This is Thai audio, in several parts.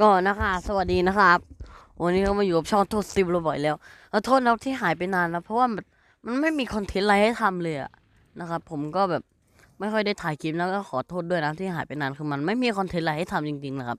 ก็นะคะ สวัสดีนะครับ วันนี้ก็มาอยู่กับช่องโทษซิมเราบ่อยแล้วขอโทษนะที่หายไปนานนะเพราะว่ามันไม่มีคอนเทนต์อะไรให้ทำเลยอะนะครับ ผมก็แบบไม่ค่อยได้ถ่ายคลิปแล้วก็ขอโทษด้วยนะที่หายไปนานคือมันไม่มีคอนเทนต์อะไรให้ทำจริง ๆ นะครับ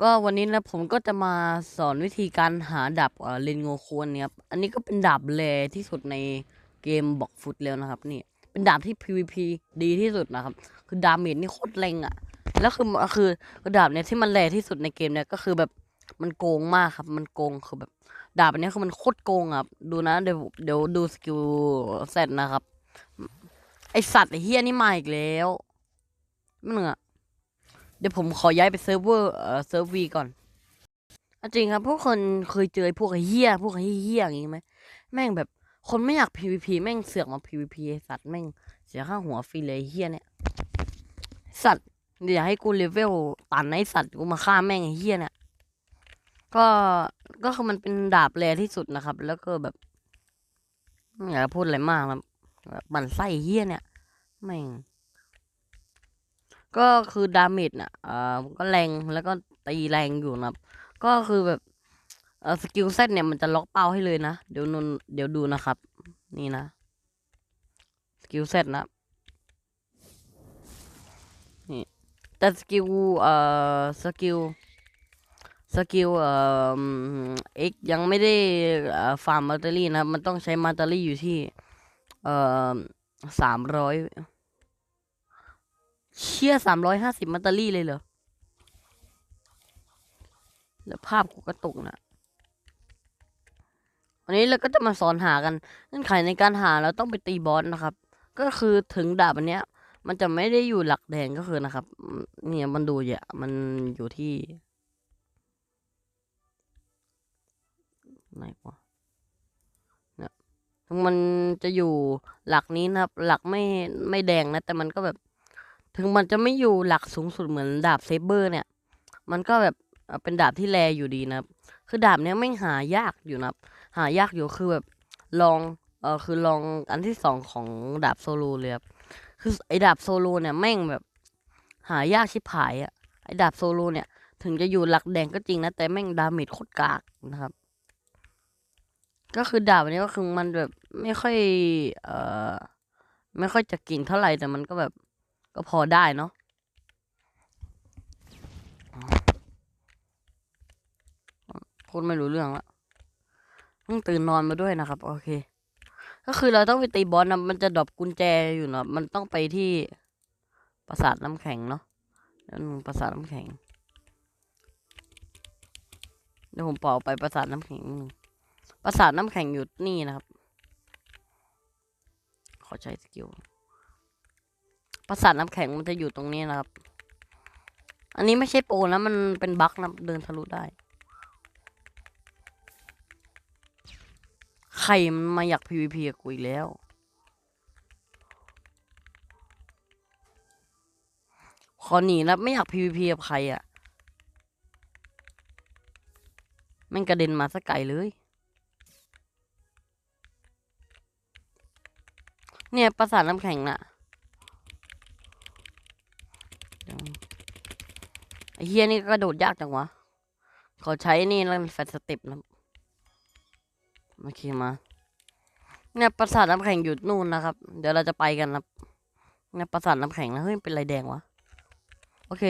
ก็วันนี้นะผมก็จะมาสอนวิธีการหาดาบเลนโงคูนเนี่ยครับอันนี้ก็เป็นดาบแรที่สุดในเกมบอกฟุตแล้วนะครับ นี่ เป็นดาบที่ PVP ดีที่สุดนะครับ คือดาเมจนี่โคตรแรงอะ แล้วคือคือดาบเนี่ยที่มันแรงที่สุดในเกมเนี่ยก็คือแบบมันโกงมากครับ มันโกงคือแบบ ดาบอันนี้คือมันโคตรโกงครับ ดูนะเดี๋ยวเดี๋ยวดูสกิลเซตนะครับ ไอสัตว์ไอเฮียนี่มาอีกแล้วไม่เหนื่อยเดี๋ยวผมขอย้ายไปเซิร์ฟเวอร์เอ่อเซิร์ฟวีก่อนจริงครับพวกคนเคยเจอไอพวกไอเฮียพวกไอ้เฮียอย่างงี้ไหมแม่งแบบคนไม่อยาก PVP แม่งเสือกมา PVP ไอสัตว์แม่งเสียค่าหัวฟรีเลยไอเฮียเนี่ย สัตว์ เดี๋ย่าให้กูเลเวลตันนะไอสัตว์กูมาฆ่าแม่งไอ้เฮียเนี่ยก็ก็คือมันเป็นดาบแรที่สุดนะครับ แล้วก็แบบไม่อยากพูดอะไรมากครับแบบบั่นไส้เฮียเนี่ยแม่งก็คือดาเมจน่ะเอ่อก็แรงแล้วก็ตีแรงอยู่นะครับ ก็คือแบบเออสกิลเซตเนี่ยมันจะล็อกเป้าให้เลยนะ เดี๋ยวนนเดี๋ยวดูนะครับ นี่นะ สกิลเซตนะ แต่สกิลเอ่อสกิลสกิลเอ่อเอ็กยังไม่ได้เอ่อฟาร์มมาตเตอรี่นะมันต้องใช้มาตเตอรี่อยู่ที่เอ่อสามร้อยเชี่ยสามร้อยห้าสิบมาตเตอรี่เลยเหรอแล้วภาพกูกระตุกนะวันนี้เราก็จะมาสอนหากันเงื่อนไขในการหาเราต้องไปตีบอสนะครับ ก็คือถึงดาบอันเนี้ย มันจะไม่ได้อยู่หลักแดงก็คือนะครับ เนี่ยมันดูอย่ามันอยู่ที่ไหนวะเนี่ยถึงมันจะอยู่หลักนี้นะครับ หลักไม่ไม่แดงนะ แต่มันก็แบบ ถึงมันจะไม่อยู่หลักสูงสุดเหมือนดาบเซเบอร์ เนี่ย มันก็แบบเป็นดาบที่แรอยู่ดีนะครับ คือดาบเนี้ยไม่หายากอยู่นะครับ หายากอยู่คือแบบลองเออคือลองอันที่สองของดาบโซโลเลยครับ คือไอ้ดาบโซโลเนี่ยแม่งแบบ หายากชิบหายอะไอ้ดาบโซโลเนี่ย ถึงจะอยู่หลักแดงก็จริงนะ แต่แม่งดาเมจโคตรกากนะครับ ก็คือดาบอันนี้ก็คือมันแบบไม่ค่อย เอ่อ ไม่ค่อยจะกิ่งเท่าไหร่แต่มันก็แบบ ก็พอได้เนาะพูดไม่รู้เรื่องละเพิ่งตื่นนอนมาด้วยนะครับ โอเค ก็คือเราต้องไปตีบอสนะมันจะดรอปกุญแจอยู่เนาะมันต้องไปที่ปราสาทน้ำแข็งเนาะนึ่งปราสาทน้ำแข็งเดี๋ยวผมเป่าไปปราสาทน้ำแข็งนิดนึงปราสาทน้ำแข็งอยู่นี่นะครับ ขอใช้สกิลปราสาทน้ำแข็งมันจะอยู่ตรงนี้นะครับ อันนี้ไม่ใช่โปนะมันเป็นบั๊กนะเดินทะลุได้ ใครมันมาอยาก PVP กับกูอีกแล้ว ขอหนีนะไม่อยาก PVP กับใครอะ่ะแม่งกระเด็นมาสักไกลเลย เนี่ยปราสาทน้ำแข็งน่ะไอเฮียนี่กระโดดยากจังวะ ขอใช้นี่แล้วแฟตสเต็ปนะ โอเคมา เนี่ยปราสาทน้ำแข็งอยู่นู่นนะครับ เดี๋ยวเราจะไปกันนะเนี่ยปราสาทน้ำแข็งนะเฮ้ยเป็นไรแดงวะโอเค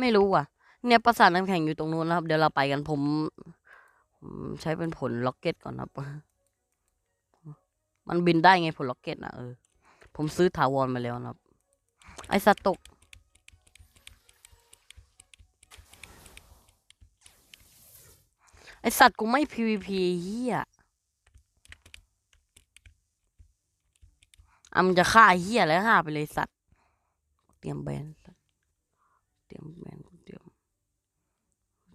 ไม่รู้ว่ะ เนี่ยปราสาทน้ำแข็งอยู่ตรงนู้นนะครับ เดี๋ยวเราไปกันผมผมใช้เป็นผลล็อกเก็ตก่อนครับ มันบินได้ไงผลล็อกเก็ตนะเออ ผมซื้อถาวรมาแล้วนะครับ ไอสัตว์ตก ไอสัตว์กูไม่ PVP เฮีย อะมันจะฆ่าเฮียแล้วฆ่าไปเลยสัตว์ เตรียมแบนสัตว์เตรียมแบนเตรียม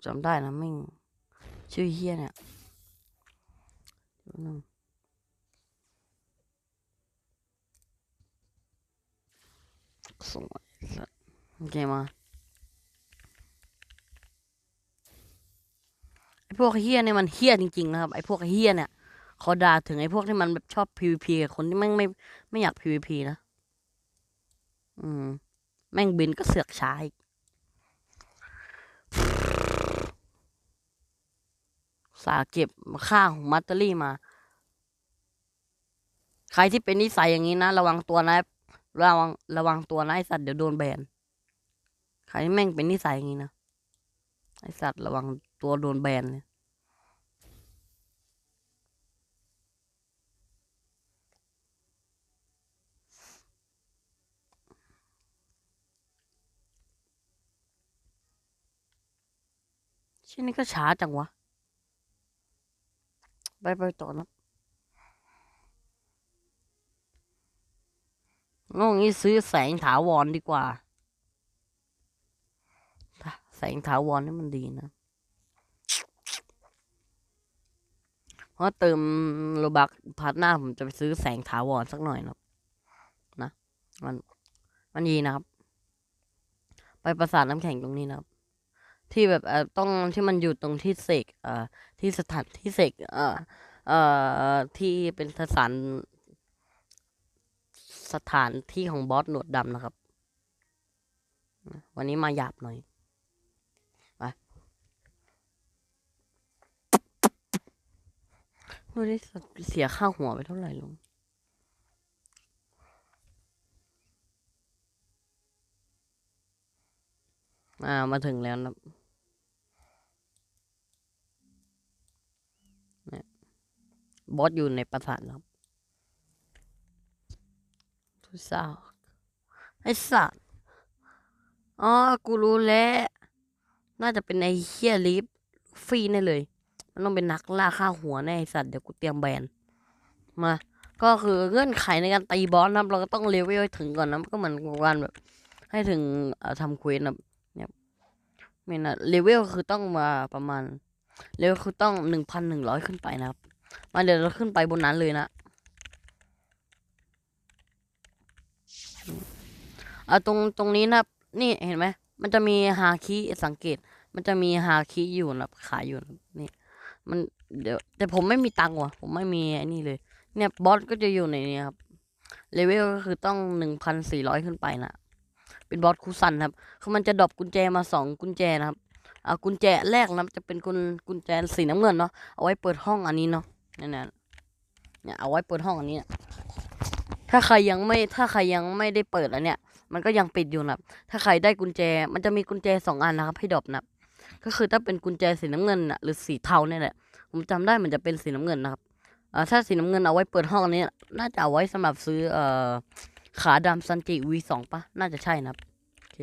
จำได้นะแม่งชื่อเฮียเนี่ยดี๋ยวนึงส่งไอ้สัตว์โอเคมาไอพวกเฮี้ยเนี่ยมันเฮี้ยจริงๆนะครับไอพวกเฮี้ยเนี่ย เขาด่าถึงไอ้พวกที่มันแบบชอบ PVP กับคนที่แม่งไม่ไม่อยาก PVP นะ อืม แม่งบินก็เสือกช้าอีกสาเก็บค่าของมัตเตอรี่มา ใครที่เป็นนิสัยอย่างนี้นะ ระวังตัวนะ ระวังระวังตัวนะไอสัตว์เดี๋ยวโดนแบน ใครที่แม่งเป็นนิสัยอย่างนี้นะ ไอสัตว์ระวังตัวโดนแบนเลย ชิ้นนี้ก็ช้าจังวะ ไปไปต่อนะงงนี้ซื้อแสงถาวรดีกว่า แสงถาวรนี่มันดีนะ เพราะเติมโลบักพาร์ทหน้าผมจะไปซื้อแสงถาวรสักหน่อยนะนะ มัน มันดีนะครับ ไปประสาทน้ำแข็งตรงนี้นะครับ ที่แบบเอ่อต้องที่มันอยู่ตรงที่เสกเอ่อที่สถานที่เสกเอ่อเอ่อที่เป็นสถานสถานที่ของบอสหนวดดำนะครับ วันนี้มาหยาบหน่อยไปดูไดิเสียค่าหัวไปเท่าไหร่ลุงอ่ามาถึงแล้วนะ บอสอยู่ในปราสาทครับทุสาวไอสัตว์อ๋อ กูรู้แล้ว น่าจะเป็นไอเฮียลิฟฟรีแน่เลย มันต้องเป็นนักล่าฆ่าหัวแน่ไอสัตว์ เดี๋ยวกูเตรียมแบน มา ก็คือเงื่อนไขในการตีบอสนะครับเราก็ต้องเลเวลให้ถึงก่อนนะ ก็เหมือนกันแบบ ให้ถึงทำเควสนะเนี่ยไม่นะเลเวลคือต้องมาประมาณเลเวลคือต้องหนึ่งพันหนึ่งร้อยขึ้นไปนะครับ มาเดี๋ยวเราขึ้นไปบนนั้นเลยนะอะตรงตรงนี้นะนี่เห็นไหมมันจะมีฮาคิสังเกต มันจะมีฮาคิอยู่นะครับขายอยู่นะนี่มันเดี๋ยวแต่ผมไม่มีตังค์ว่ะ ผมไม่มีไอ้นี่เลย เนี่ยบอสก็จะอยู่ในนี้ครับเลเวลก็คือต้องหนึ่งพันสี่ร้อยขึ้นไปนะเป็นบอสคูซันครับคือมันจะดรอปกุญแจมาสองกุญแจนะครับอ่ากุญแจแรกนะจะเป็นกุญกุญแจสีน้ำเงินเนาะเอาไว้เปิดห้องอันนี้เนาะ นี่ยนะเนี่ยเอาไว้เปิดห้องอันนี้ถ้าใครยังไม่ถ้าใครยังไม่ได้เปิดอันเนี้ยมันก็ยังปิดอยู่นะครับถ้าใครได้กุญแจ มันจะมีกุญแจสองอันนะครับให้ดรอปนะครับก็คือถ้าเป็นกุญแจสีน้ำเงินนะหรือสีเทาเนี่ยแหละผมจำได้มันจะเป็นสีน้ำเงินนะครับอ่าถ้าสีน้ำเงินเอาไว้เปิดห้องนี้น่าจะเอาไว้สำหรับซื้อเอ่อขาดำซันจิ V2 ปะน่าจะใช่นะครับโอเค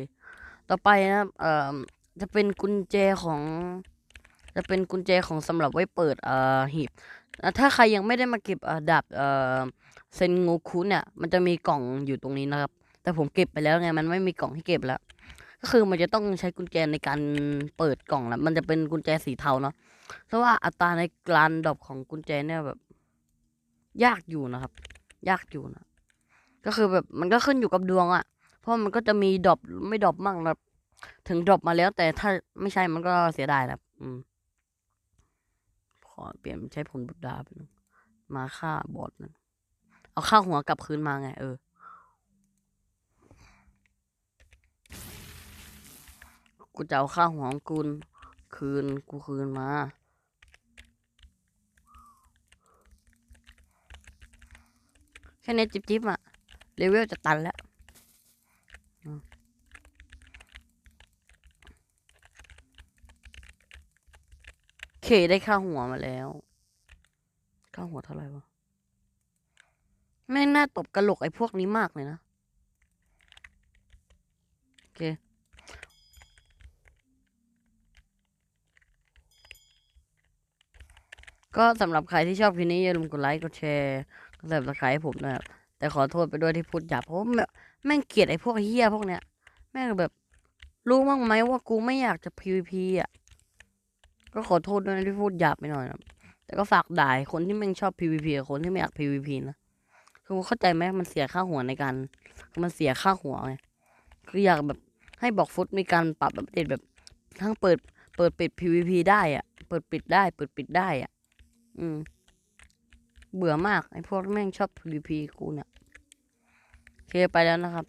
ต่อไปนะครับเอ่อจะเป็นกุญแจของ จะเป็นกุญแจของสำหรับไว้เปิดเอ่อหีบ ถ้าใครยังไม่ได้มาเก็บดาบเอ่อเซนโงคุเนี่ย มันจะมีกล่องอยู่ตรงนี้นะครับ แต่ผมเก็บไปแล้วไง มันไม่มีกล่องให้เก็บแล้ว ก็คือมันจะต้องใช้กุญแจในการเปิดกล่องแล้ว มันจะเป็นกุญแจสีเทาเนาะ เพราะว่าอัตราในการดรอปของกุญแจเนี่ยแบบ ยากอยู่นะครับ ยากอยู่นะ ก็คือแบบมันก็ขึ้นอยู่กับดวงอะ่ะ เพราะมันก็จะมีดรอปไม่ดรอปมั่งนะถึงดรอปมาแล้ว แต่ถ้าไม่ใช่มันก็เสียดายนะอืม อเปลี่ยนใช้ผลบุดดาไปหนึงมาฆ่าบอสนั่นเอาฆ่าหัวกลับคืนมาไง เออ กูจะเอาค่าหัวของกูคืนกูคืนมาแค่นี้จิบจิบอะเลเวลจะตันแล้ว เคได้ค่าหัวมาแล้ว ค่าหัวเท่าไหร่วะแม่งน่าตบกระโหลกไอ้พวกนี้มากเลยนะ โอเค ก็สำหรับใครที่ชอบคลิปนี้อย่าลืมกดไลค์ กดแชร์กด subscribe ให้ผมนะครับ แต่ขอโทษไปด้วยที่พูดหยาบเพราะว่าแม่แม่งเกลียดไอ้พวกเฮี้ยพวกเนี้ย แม่งแบบ รู้บ้างไหมว่ากูไม่อยากจะ PVP อะ ก็ขอโทษด้วยที่พูดหยาบไปหน่อยนะแต่ก็ฝากด่ายคนที่แม่งชอบ PVP กับคนที่ไม่อยาก PVP นะคือเข้าใจไหมมันเสียค่าหัวในการมันเสียค่าหัวไงคืออยากแบบให้บอกฟุตมีการปรับอัปเดตแบบ ทั้งเปิดเปิดปิด PVP ได้อะเปิดปิดได้ เปิดปิดได้อะ อืม เบื่อมากไอ้พวกแม่งชอบ PVP กูเนี่ยโอเคไปแล้วนะครับ